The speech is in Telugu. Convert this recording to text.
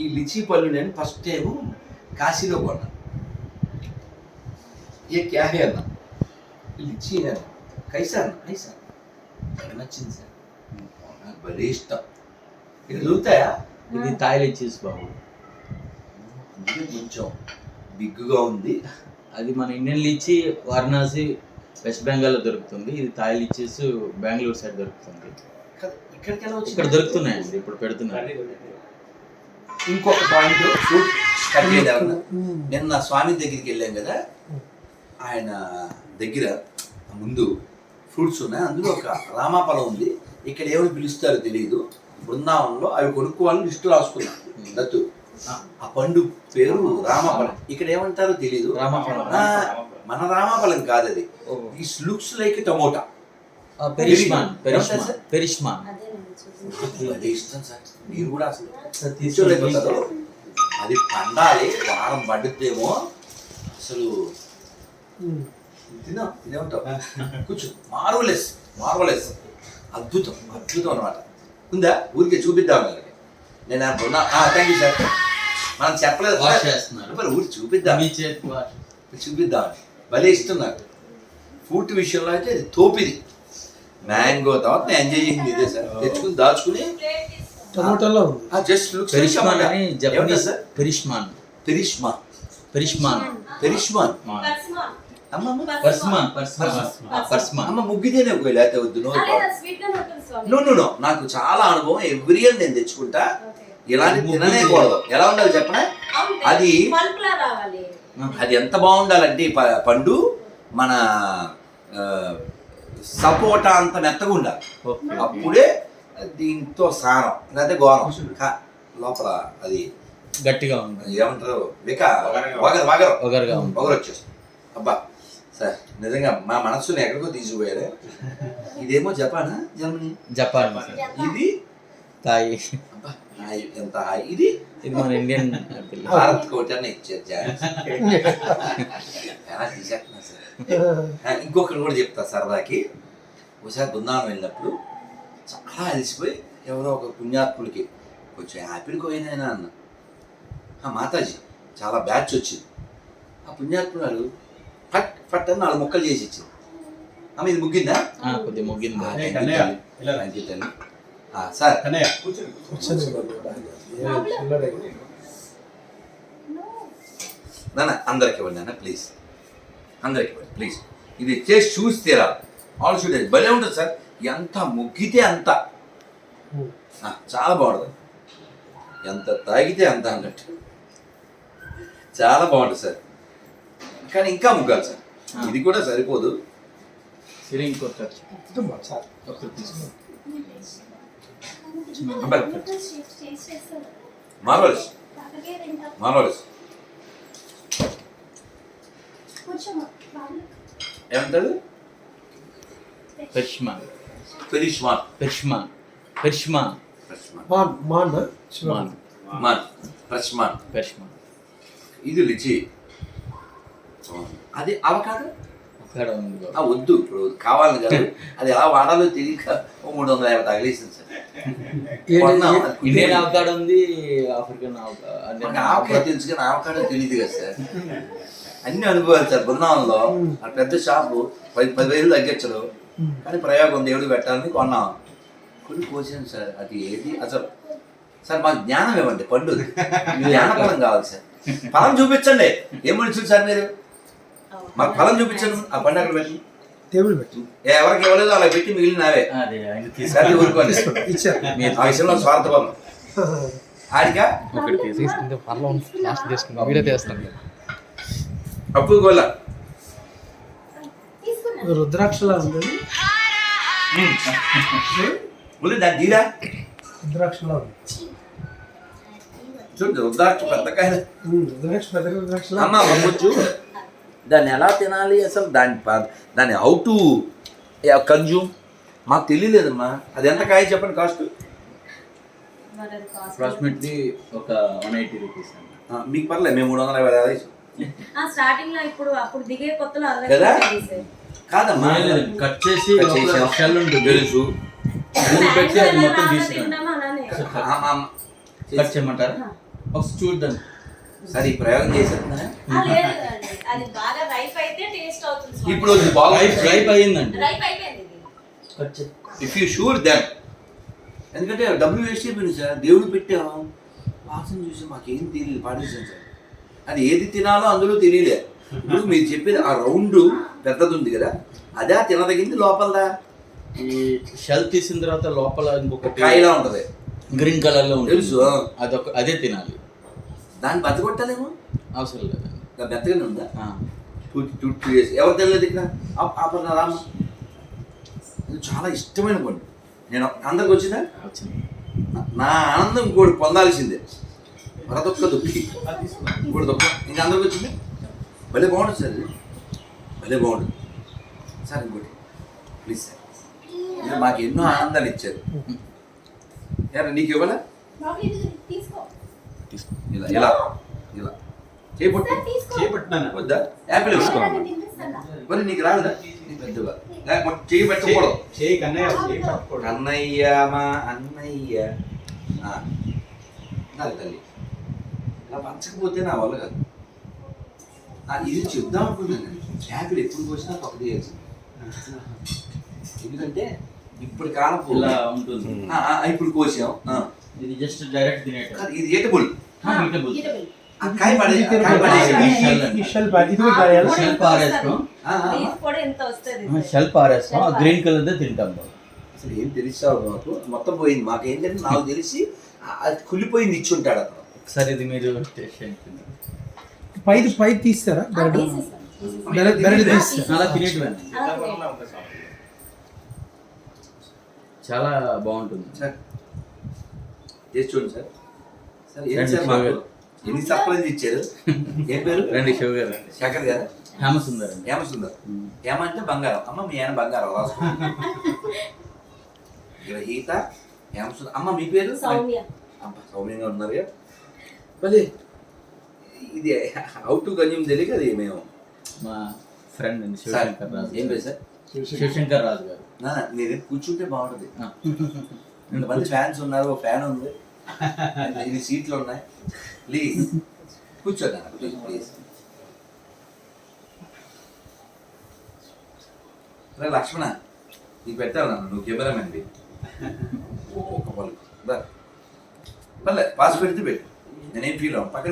ఈ లిచీ పళ్ళు నేను ఫస్ట్ టైం కాశీలో కొన్నాను ఏ క్యాహే అన్నా. లిచీ నేను కైసా అన్న కైసా నాకు నచ్చింది సార్. నాకు భలే ఇష్టం. ఇక్కడ దొరుకుతాయా? ఇది తాయిలు ఇచ్చేసి బాబు. కొంచెం బిగ్గుగా ఉంది. అది మన ఇండియన్ లిచి వారణాసి వెస్ట్ బెంగాల్లో దొరుకుతుంది. ఇది తాయిలు ఇచ్చేసి బెంగళూరు సైడ్ దొరుకుతుంది. ఇక్కడికి ఇక్కడ దొరుకుతున్నాయండి ఇప్పుడు పెడుతున్నాయి ఇంకొక పాయింట్ ఫ్రూట్ కట్ నిన్న స్వామి దగ్గరికి వెళ్ళాం కదా ఆయన దగ్గర ముందు ఫ్రూట్స్ ఉన్నాయి అందులో ఒక రామాఫలం ఉంది. ఇక్కడ ఏమని పిలుస్తారో తెలియదు బృందావనంలో అవి కొనుక్కోవాలని లిస్టు రాసుకున్నాను దత్తు ఆ పండు పేరు రామాఫలం. ఇక్కడ ఏమంటారో తెలియదు రామాఫలం. ఆ, మన రామాఫలం కాదు అది ఓ. This looks like tomato. ఆ, పెరిష్మాన్ పెరిష్మాన్? పెరిష్మాన్. అది ఇష్టం సార్. మీరు కూడా అసలు అది పండాలి వారం పడుద్దేమో. అసలు తిన్నా తినేమంటావు? కూర్చో. మార్వలెస్ మార్వలెస్ అద్భుతం అద్భుతం అనమాట ఉందా? ఊరికే చూపిద్దాం వాళ్ళకి నేను అనుకున్నా థ్యాంక్ యూ సార్ మనం చెప్పలేదు వాష్ సార్. చేస్తున్నారు. మరి ఊరికి చూపిద్దాం. మీ చేతి వాష్ చూపిద్దాం. భలే ఇష్టం నాకు. ఫ్రూట్ విషయంలో అయితే అది తోపిది. మ్యాంగో తర్వాత నేను ఎంజాయ్ చేసింది ఇదే సార్. తెచ్చుకుని దాచుకుని టమాటాలో జస్ట్ లుక్స్ పెరిష్మాన్ అని Japanese sir? Persimmon. Persimmon persimmon. Persimmon. Maan. అమ్మమ్మ. పర్స్మాన్. పర్స్మాన్ పర్స్మాన్. అమ్మ ముగ్గితేనే ఒక లేకపోతే వద్దు నో నో నో నో నాకు చాలా అనుభవం. ఎవ్రీ ఇయర్ నేను తెచ్చుకుంటా. ఇలాంటి తిననే కూడదు. ఎలా ఉండాలి చెప్పనా? అది అది ఎంత బాగుండాలంటే పండు మన ఆ, సపోటా అంత మెత్తగా ఉండాలి. అప్పుడే దీంతో సారం లేకపోతే ఘోరం లోపల అది గట్టిగా ఉంది ఏమంటారు? విక వగరు వగరు. పొగరు వచ్చేస్తుంది అబ్బా సార్ నిజంగా మా మనస్సుని ఎక్కడికో తీసుకుపోయారు. ఇదేమో జపానా జర్మనీ? జపాన్. ఇది తాయి అబ్బా హాయ్, ఎంత హాయ్ ఇది? ఇది మన ఇండియన్ భారత్ కోటి అని ఇచ్చారు తీసేస్తున్నా సార్. ఆ, ఇంకొకటి కూడా చెప్తా సరదాకి. ఒకసారి బృందావనం వెళ్ళినప్పుడు చాలా అలసిపోయి ఎవరో ఒక పుణ్యాత్ముడికి కొంచెం యాపిల్ కోయినైనా అన్న. ఆ మాతాజీ చాలా బ్యాచ్ వచ్చింది. ఆ పుణ్యాత్ముడు ఫట్ ఫట్ అని నాలుగు ముక్కలు చేసి ఇచ్చింది. ఆమె ఇది ముగ్గిందా? కొద్దిగా ముగ్గింది. సార్. చిల్లరే. నాన్న అందరికి ఇవ్వండి నాన్న ప్లీజ్ అందరికి ఇవ్వండి ప్లీజ్ ఇది చేసి చూసి తీరాలి ఆల్ షూట్ భలే ఉంటుంది సార్. ఎంత ముగ్గితే అంత. చాలా బాగుంటుంది. ఎంత తాగితే అంత అన్నట్టు. చాలా బాగుంటుంది సార్. కానీ ఇంకా ముగ్గాలి సార్. ఇది కూడా సరిపోదు. సిరి. ఇంకొక ఇదమ్మా, చాలు. ఒకటి తీసుకో మార్వలస్ మార్వలస్ ఏమంటారు persimmon very smart persimmon persimmon Maan మాన్ మాన్ మాన్ ఫ్రెష్మాన్ పెరిష్మాన్ ఇది లిచి అది అవకాడో అక్కడ ఉంది ఆ వద్దు ఇప్పుడు కావాలని కాదు. అది ఎలా వాడాలో తెలియక మూడు వందల యాభై తగిలేసింది సార్. ఇండియన్ అవకాడో ఉంది ఆఫ్రికన్ తెలుసు కానీ ఆవకాడో తెలియదు కదా సార్. అన్ని అనుభవాలు సార్ బృందావనంలో ఆ పెద్ద షాపు పది పదివేలు తగ్గించడు కానీ ప్రయోగం దేవుడు పెట్టాలని కొన్నాం. కొన్ని కోసాను సార్ అది ఏది? అసలు సార్ మాకు జ్ఞానం ఇవ్వండి పండు జ్ఞానఫలం కావాలి సార్. ఫలం చూపించండి. ఏం మనుషులు సార్ మీరు? మాకు ఫలం చూపించండి. ఆ పండు అక్కడ పెట్టి? టేబుల్ పెట్టి. ఎవరికి ఇవ్వలేదు అలా పెట్టి మిగిలిన నావే. అదే ఆయన సరే తీసుకొని ఊరుకోండి. ఇచ్చారు. ఆ విషయంలో స్వార్థభావం ఆడిగా ఒకటి తీసి తీసుకుంటే పర్లో లాస్ట్ తీసుకుంటాం వీడియో తీస్తాం అప్పు గోల రుద్రాక్షలా ఉంది. ఉంది రుద్రాక్ష ఉమ్, రుద్రాక్ష పెద్ద రుద్రాక్షలా. అమ్మ అమ్మొచ్చు దాన్ని ఎలా తినాలి అసలు? దాని దాన్ని హౌ టు కన్జ్యూమ్ మాకు తెలియలేదమ్మా. అది ఎంత కాయ చెప్పండి కాస్ట్ అప్రాక్సిమేట్లీ ఒక వన్ ఎయిటీ రూపీస్ అండి. మీకు పర్లేదు మేము మూడు వందల యాభై స్టార్టింగ్లో ఇప్పుడు అప్పుడు దిగే కొత్తలో అరవై కదా? రూపాయలు సార్. కాదమ్మా. కట్ చేసి కట్ షెల్ ఉంటుంది తెలుసు. పెట్టి అది మొత్తం చేయమంటారా? ఒకసారి చూద్దాం. సరే ఈ ప్రయోగం చేసేస్తున్నా ఆ, లేదు అండి. అది బాగా రైప్ అయితే టేస్ట్ అవుతుంది స్వామి. ఇప్పుడు అది బాగా రైప్ రైప్ అయ్యిందండి రైప్ అయిపోయింది ఇది. ఇఫ్ యూ షూర్ దెన్ ఎందుకంటే డబ్బులు వేస్ట్ అయిపోయింది సార్ దేవుడు పెట్టాం. వాసన చూసి మాకేం తెలియదు పాటించాం సార్. అది ఏది తినాలో అందులో తెలియలే. ఇప్పుడు మీరు చెప్పేది ఆ రౌండ్ పెద్దది ఉంది కదా అదే తినదగింది లోపలదా? ఈ షెల్ తీసిన తర్వాత లోపల ఇంకొకటి కాయలా ఉంటది. గ్రీన్ కలర్లో ఉంటుంది. తెలుసు అదొక అదే తినాలి. దాన్ని బతకొట్టాలేమో? అవసరం లేదండి దాని మెత్తగానే ఉందా? టూ టూ టూ ఇయర్స్ ఎవరు తెలియదు ఇక్కడ? రామ్మ ఇది చాలా ఇష్టమైన పండు నేను అందరికి వచ్చిందా? వచ్చింది. నా ఆనందం ఇంకోటి పొందాల్సిందే. మరొక్క దుఃఖి ఇంకోటి దుఃఖ ఇంకా అందరికి వచ్చింది? భలే బాగుంటుంది సార్ భలే బాగుంటుంది. సార్ ఇంకోటి. Please sir. మీరు మాకు ఎన్నో ఆనందాలు ఇచ్చారు. యారా నీకు ఇవ్వలే బాబు, ఇది తీసుకో తీసుకో. ఇలా ఇలా. ఇలా. చేపట్టు తీసుకో. వద్దా? యాపిల్ ఇవ్వు. నేను తినిపిస్తాను. మరి నీకు నీకు పెద్దగా లేకపోతే చేయి పెట్టకూడదు చేయి కన్నయ్య చేయి అన్నయ్య మా అన్నయ్య. ఆ, నాకు తల్లి. ఇలా పంచకపోతే నా వల్ల కాదు. ఆ, ఇది చెప్దాం అనుకున్నాను యాపిల్ ఎప్పుడు పోసినా ఒకటి చేయాల్సింది ఎందుకంటే ఇప్పుడు కాలపు ఇలా ఉంటుంది. ఇప్పుడు కోసాం. ఆ. ఇది జస్ట్ డైరెక్ట్ తినేట ఇది ఏటబుల్ పడేసి ఈ- ఈ- ఈ షెల్ పా- ఇది పారేస్తాం ఆ, ఆ, లీఫ్ కూడా ఎంత వస్తుంది షెల్ పారేస్తాం ఆ గ్రీన్ కలర్ దే తింటాం బాబు అసలు ఏం తెలిసావు మాకు మొత్తం పోయింది. మాకు ఏంటంటే నాకు తెలిసి ఆ- అది కుళ్ళిపోయింది ఇచ్చి ఉంటాడు అతను. ఒకసారి ఇది మీరు టేస్ట్ చేయండి పైది పై తీస్తారా? బెరడు. బెరడు బెరడు తినేటివే తినేయండి. చాలా బాగుంటుంది. సార్ చేసి చూడండి సార్. ఎన్ని సర్ప్రైజ్ ఇచ్చారు? ఏం పేరు? రండి శివ గారు శేఖర్ గారు? హేమసుందర్ హేమసుందర్. హేమ అంటే బంగారం. అమ్మ మీ ఆయన బంగారం రాసుకో గ్రహీత హేమసుందర్. అమ్మ మీ పేరు? సౌమ్య. అమ్మ సౌమ్యంగా ఉన్నారు మళ్ళీ ఇది హౌ టు కన్యూమ్ తెలియక అది మేము మా ఫ్రెండ్ అండి శివశంకర్ రాజు ఏం పేరు సార్? శివశంకర్. రాజు గారు. నా నేను కూర్చుంటే బాగుంటుంది. ఇంతమంది ఫ్యాన్స్ ఉన్నారు ఒక ఫ్యాన్ ఉంది. ఇది సీట్లు ఉన్నాయి? ప్లీజ్ కూర్చోండి ప్లీజ్ ప్లీజ్ రే లక్ష్మణ నీకు పెట్టాను నన్ను నువ్వు కెమెరామెన్ ఒక పలు పర్లే పాస్ పెడితే పెట్టు. నేనేం ఫీల్ అవ్వను. పక్కన